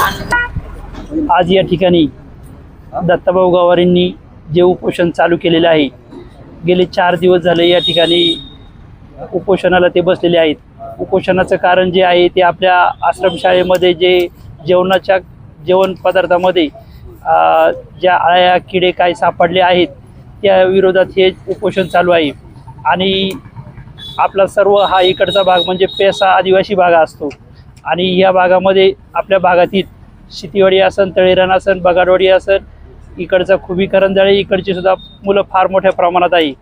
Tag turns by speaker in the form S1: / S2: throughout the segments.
S1: आज या ठिकाणी दत्ताभाऊ गावारींनी जे उपोषण चालू केलेले आहे गेले चार दिवस झाले या ठिकाणी उपोषणाला ते बसलेले आहेत. उपोषणाचं कारण जे आहे ते आपल्या आश्रमशाळेमध्ये जे जेवणाच्या जेवण पदार्थामध्ये ज्या आळ्या किडे काय सापडले आहेत त्या विरोधात हे उपोषण चालू आहे. आणि आपला सर्व हा इकडचा भाग म्हणजे पेसा आदिवासी भाग असतो. आणि या भागामध्ये आपल्या भागातील शितीवाडी असन तळेरण असन बगाडवाडी असन इकडचा खुबी करंजाळे इकडची सुद्धा मुलं फार मोठ्या प्रमाणात आहे.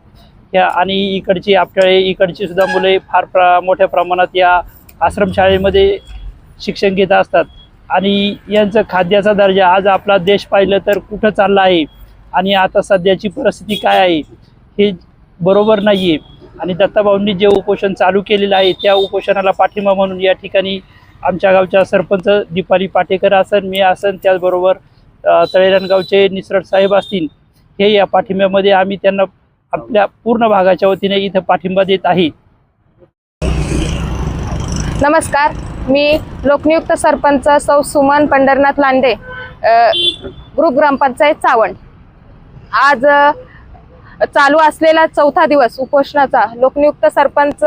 S1: या आणि इकडची आपटाळे इकडची सुद्धा मुले फार प्रा मोठ्या प्रमाणात या आश्रमशाळेमध्ये शिक्षण घेत असतात. आणि यांचं खाद्याचा दर्जा आज आपला देश पाहिलं तर कुठं चालला आहे? आणि आता सध्याची परिस्थिती काय आहे? हे बरोबर नाही आहे आणि दत्ताभाऊंनी जे उपोषण चालू केलेलं आहे त्या उपोषणाला पाठिंबा म्हणून या ठिकाणी आमच्या गावच्या सरपंच दीपाली पाटेकर असन मी असन त्याचबरोबर तळेरणगावचे तळेरानगावचे निसरट साहेब असतील हे या पाठिंब्यामध्ये आम्ही त्यांना आपल्या पूर्ण भागाच्या वतीने इथं पाठिंबा देत आहे.
S2: नमस्कार मी लोकनियुक्त सरपंच सौ सुमन पंढरनाथ लांडे ग्रुप ग्रामपंचायत चावण. आज चालू असलेला चौथा दिवस उपोषणाचा लोकनियुक्त सरपंच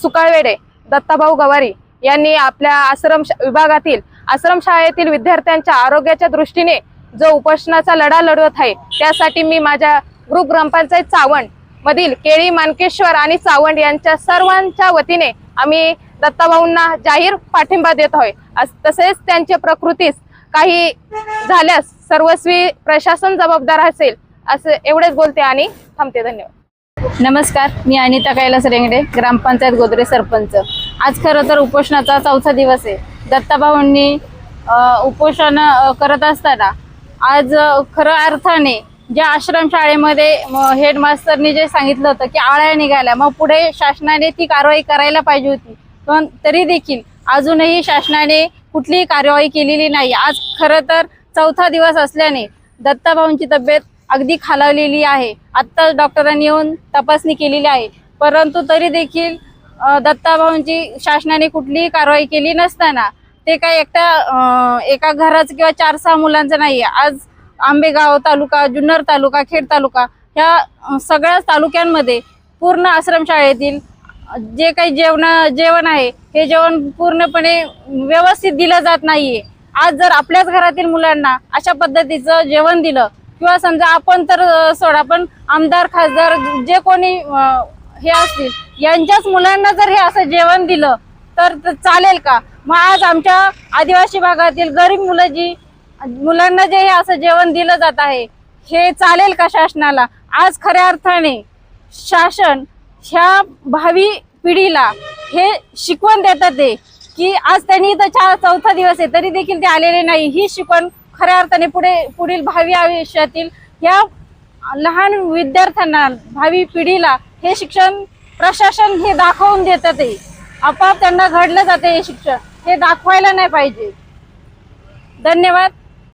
S2: सुकाळवेडे दत्ताभाऊ गवारी यांनी आपल्या आश्रम श- विभागातील आश्रमशाळेतील विद्यार्थ्यांच्या आरोग्याच्या दृष्टीने जो उपोषणाचा लढा लढवत आहे त्यासाठी मी माझ्या ग्रुप ग्रामपंचायत चावण मधील केळी मानकेश्वर आणि चावंड यांच्या सर्वांच्या वतीने आम्ही दत्ताभाऊंना जाहीर पाठिंबा देत आहोत. अस- तसेच त्यांचे प्रकृतीस काही झाल्यास सर्वस्वी प्रशासन जबाबदार असेल असं एवढेच बोलते आणि थांबते. धन्यवाद.
S3: नमस्कार मी अनिता कैलास रेंगडे ग्रामपंचायत गोदरे सरपंच. आज खरं तर उपोषणाचा चौथा दिवस आहे. दत्ताभाऊंनी उपोषण करत असताना आज खरं अर्थाने ज्या आश्रमशाळेमध्ये हेडमास्तरनी जे सांगितलं होतं की आळ्या निघाल्या मग पुढे शासनाने ती कारवाई करायला पाहिजे होती. पण तरी देखील अजूनही शासनाने कुठलीही कारवाई केलेली नाही. आज खरं तर चौथा दिवस असल्याने दत्ताभाऊंची तब्येत अगदी खालावलेली आहे. आत्ताच डॉक्टरांनी येऊन तपासणी केलेली आहे. परंतु तरी देखील दत्ताभाऊंची शासनाने कुठलीही कारवाई केली नसताना ते काय एकटा एका घराचं किंवा चार सहा मुलांचं नाही आहे. आज आंबेगाव तालुका जुन्नर तालुका खेड तालुका ह्या सगळ्याच तालुक्यांमध्ये पूर्ण आश्रमशाळेतील जे काही जेवण जेवण आहे हे जेवण पूर्णपणे व्यवस्थित दिलं जात नाहीये. आज जर आपल्याच घरातील मुलांना अशा पद्धतीचं जेवण दिलं किंवा समजा आपण तर सोडा पण आमदार खासदार जे कोणी हे असतील यांच्याच मुलांना जर हे असं जेवण दिलं तर चालेल का? मग आज आमच्या आदिवासी भागातील गरीब मुलं जी मुलांना जे हे असं जेवण दिलं जात आहे हे चालेल का शासनाला? आज खऱ्या अर्थाने शासन ह्या भावी पिढीला हे शिकवण देतात ते की आज त्यांनी इथं चार चौथा दिवस आहे तरी देखील ते आलेले नाही. ही शिकवण खऱ्या अर्थाने पुढे पुढील भावी आयुष्यातील या लहान विद्यार्थ्यांना भावी पिढीला हे शिक्षण प्रशासन हे दाखवून देतात ते. आपोआप त्यांना घडलं जाते हे शिक्षण. हे दाखवायला नाही पाहिजे. धन्यवाद.